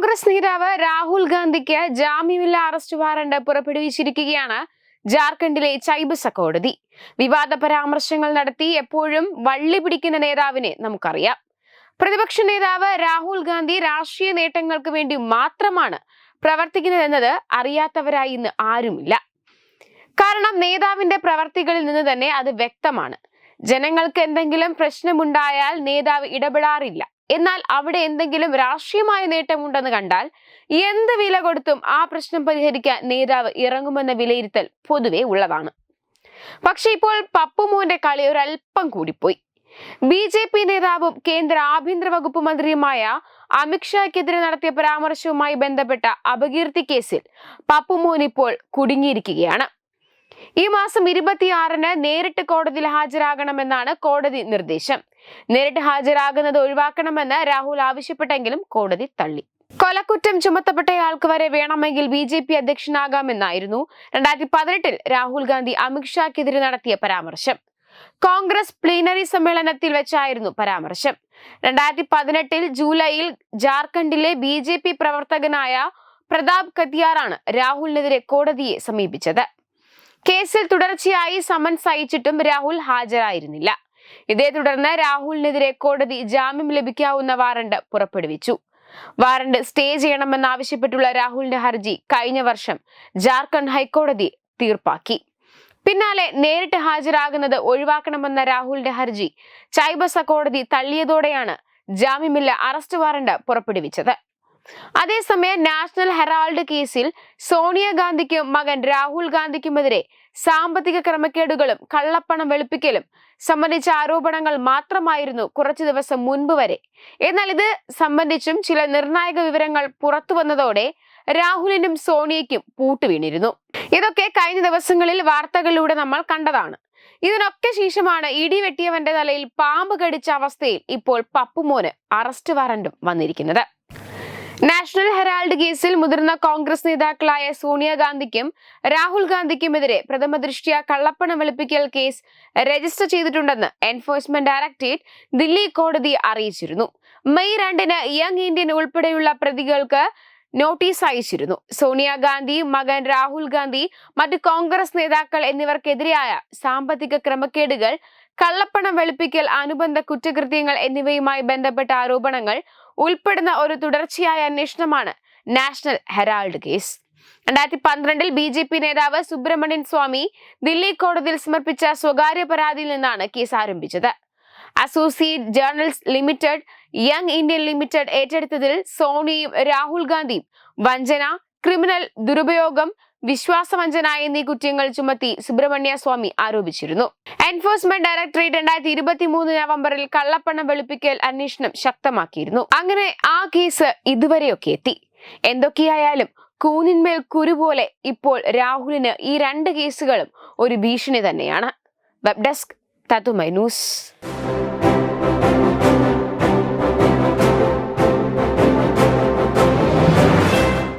കോൺഗ്രസ് നേതാവ് രാഹുൽ ഗാന്ധിക്ക് ജാമ്യമില്ലാ അറസ്റ്റ് വാറണ്ട് പുറപ്പെടുവിച്ചിരിക്കുകയാണ് ജാർഖണ്ഡിലെ ചൈബസ കോടതി. വിവാദ പരാമർശങ്ങൾ നടത്തി എപ്പോഴും വള്ളി പിടിക്കുന്ന നേതാവിനെ നമുക്കറിയാം. പ്രതിപക്ഷ നേതാവ് രാഹുൽ ഗാന്ധി രാഷ്ട്രീയ നേട്ടങ്ങൾക്ക് വേണ്ടി മാത്രമാണ് പ്രവർത്തിക്കുന്നതെന്നത് അറിയാത്തവരായി ഇന്ന് ആരുമില്ല. കാരണം നേതാവിന്റെ പ്രവർത്തികളിൽ നിന്ന് തന്നെ അത് വ്യക്തമാണ്. ജനങ്ങൾക്ക് എന്തെങ്കിലും പ്രശ്നമുണ്ടായാൽ നേതാവ് ഇടപെടാറില്ല. എന്നാൽ അവിടെ എന്തെങ്കിലും രാഷ്ട്രീയമായ നേട്ടമുണ്ടെന്ന് കണ്ടാൽ എന്ത് വില കൊടുത്തും ആ പ്രശ്നം പരിഹരിക്കാൻ നേതാവ് ഇറങ്ങുമെന്ന വിലയിരുത്തൽ പൊതുവെ ഉള്ളതാണ്. പക്ഷെ ഇപ്പോൾ പപ്പുമോന്റെ കളി ഒരല്പം കൂടിപ്പോയി. ബി ജെ പി നേതാവും കേന്ദ്ര ആഭ്യന്തര വകുപ്പ് മന്ത്രിയുമായ അമിത്ഷായ്ക്കെതിരെ നടത്തിയ പരാമർശവുമായി ബന്ധപ്പെട്ട അപകീർത്തി കേസിൽ പപ്പുമോൻ ഇപ്പോൾ കുടുങ്ങിയിരിക്കുകയാണ്. ഈ മാസം ഇരുപത്തിയാറിന് നേരിട്ട് കോടതിയിൽ ഹാജരാകണമെന്നാണ് കോടതി നിർദ്ദേശം. നേരിട്ട് ഹാജരാകുന്നത് ഒഴിവാക്കണമെന്ന് രാഹുൽ ആവശ്യപ്പെട്ടെങ്കിലും കോടതി തള്ളി. കൊലക്കുറ്റം ചുമത്തപ്പെട്ടയാൾക്ക് വരെ വേണമെങ്കിൽ ബി ജെ പി അധ്യക്ഷനാകാമെന്നായിരുന്നു രണ്ടായിരത്തി പതിനെട്ടിൽ രാഹുൽ ഗാന്ധി അമിത്ഷാക്കെതിരെ നടത്തിയ പരാമർശം. കോൺഗ്രസ് പ്ലീനറി സമ്മേളനത്തിൽ വെച്ചായിരുന്നു പരാമർശം. രണ്ടായിരത്തി പതിനെട്ടിൽ ജൂലൈയിൽ ജാർഖണ്ഡിലെ ബി പ്രവർത്തകനായ പ്രതാപ് കത്തിയാറാണ് രാഹുലിനെതിരെ കോടതിയെ സമീപിച്ചത്. കേസിൽ തുടർച്ചയായി സമൻസ് അയച്ചിട്ടും രാഹുൽ ഹാജരായിരുന്നില്ല. ഇതേ തുടർന്ന് രാഹുലിനെതിരെ കോടതി ജാമ്യം ലഭിക്കാവുന്ന വാറണ്ട് പുറപ്പെടുവിച്ചു. വാറണ്ട് സ്റ്റേ ചെയ്യണമെന്നാവശ്യപ്പെട്ടുള്ള രാഹുലിന്റെ ഹർജി കഴിഞ്ഞ വർഷം ജാർഖണ്ഡ് ഹൈക്കോടതി തീർപ്പാക്കി. പിന്നാലെ നേരിട്ട് ഹാജരാകുന്നത് ഒഴിവാക്കണമെന്ന രാഹുലിന്റെ ഹർജി ചൈബസ കോടതി തള്ളിയതോടെയാണ് ജാമ്യമില്ല അറസ്റ്റ് വാറണ്ട് പുറപ്പെടുവിച്ചത്. അതേസമയം നാഷണൽ ഹെറാൾഡ് കേസിൽ സോണിയാഗാന്ധിക്കും മകൻ രാഹുൽ ഗാന്ധിക്കുമെതിരെ സാമ്പത്തിക ക്രമക്കേടുകളും കള്ളപ്പണം വെളുപ്പിക്കലും സംബന്ധിച്ച ആരോപണങ്ങൾ മാത്രമായിരുന്നു കുറച്ചു ദിവസം മുൻപ് വരെ. എന്നാൽ ഇത് സംബന്ധിച്ചും ചില നിർണായക വിവരങ്ങൾ പുറത്തു വന്നതോടെ രാഹുലിനും സോണിയയ്ക്കും പൂട്ടുവീണിരുന്നു ഇതൊക്കെ കഴിഞ്ഞ ദിവസങ്ങളിൽ വാർത്തകളിലൂടെ നമ്മൾ കണ്ടതാണ്. ഇതിനൊക്കെ ശേഷമാണ് ഇടി വെട്ടിയവന്റെ തലയിൽ പാമ്പ് കടിച്ച അവസ്ഥയിൽ ഇപ്പോൾ പപ്പുമോന് അറസ്റ്റ് വാറന്റും വന്നിരിക്കുന്നത്. നാഷണൽ ഹെറാൾഡ് കേസിൽ മുതിർന്ന കോൺഗ്രസ് നേതാക്കളായ സോണിയാഗാന്ധിക്കും രാഹുൽ ഗാന്ധിക്കുമെതിരെ പ്രഥമ ദൃഷ്ട്യാ കള്ളപ്പണം വെളുപ്പിക്കൽ കേസ് രജിസ്റ്റർ ചെയ്തിട്ടുണ്ടെന്ന് എൻഫോഴ്സ്മെന്റ് ഡയറക്ടറേറ്റ് ദില്ലി കോടതിയെ അറിയിച്ചിരുന്നു. മെയ് രണ്ടിന് യങ് ഇന്ത്യൻ ഉൾപ്പെടെയുള്ള പ്രതികൾക്ക് നോട്ടീസ് അയച്ചിരുന്നു. സോണിയാഗാന്ധി മകൻ രാഹുൽ ഗാന്ധി മറ്റ് കോൺഗ്രസ് നേതാക്കൾ എന്നിവർക്കെതിരായ സാമ്പത്തിക ക്രമക്കേടുകൾ കള്ളപ്പണം വെളുപ്പിക്കൽ അനുബന്ധ കുറ്റകൃത്യങ്ങൾ എന്നിവയുമായി ബന്ധപ്പെട്ട ആരോപണങ്ങൾ ഉൾപ്പെടുന്ന ഒരു തുടർച്ചയായ അന്വേഷണമാണ് നാഷണൽ ഹെറാൾഡ് കേസ്. രണ്ടായിരത്തി പന്ത്രണ്ടിൽ ബി ജെ പി നേതാവ് സുബ്രഹ്മണ്യൻ സ്വാമി ദില്ലി കോടതിയിൽ സമർപ്പിച്ച സ്വകാര്യ പരാതിയിൽ നിന്നാണ് കേസ് ആരംഭിച്ചത്. Associate journals limited young Indian limited ഏറ്റെടുത്തതിൽ സോണിയും രാഹുൽ ഗാന്ധിയും വഞ്ചന ക്രിമിനൽ ദുരുപയോഗം വിശ്വാസവഞ്ചന എന്നീ കുറ്റങ്ങൾ ചുമത്തി സുബ്രഹ്മണ്യ സ്വാമി ആരോപിച്ചിരുന്നു. എൻഫോഴ്സ്മെന്റ് ഡയറക്ടറേറ്റ് രണ്ടായിരത്തി ഇരുപത്തി മൂന്ന് നവംബറിൽ കള്ളപ്പണം വെളുപ്പിക്കൽ അന്വേഷണം ശക്തമാക്കിയിരുന്നു. അങ്ങനെ ആ കേസ് ഇതുവരെയൊക്കെ എത്തി. എന്തൊക്കെയായാലും കൂനിന്മേൽ കുരു പോലെ ഇപ്പോൾ രാഹുലിന് ഈ രണ്ട് കേസുകളും ഒരു ഭീഷണി തന്നെയാണ്. വെബ് ഡെസ്ക് തത്തുമൈ ന്യൂസ്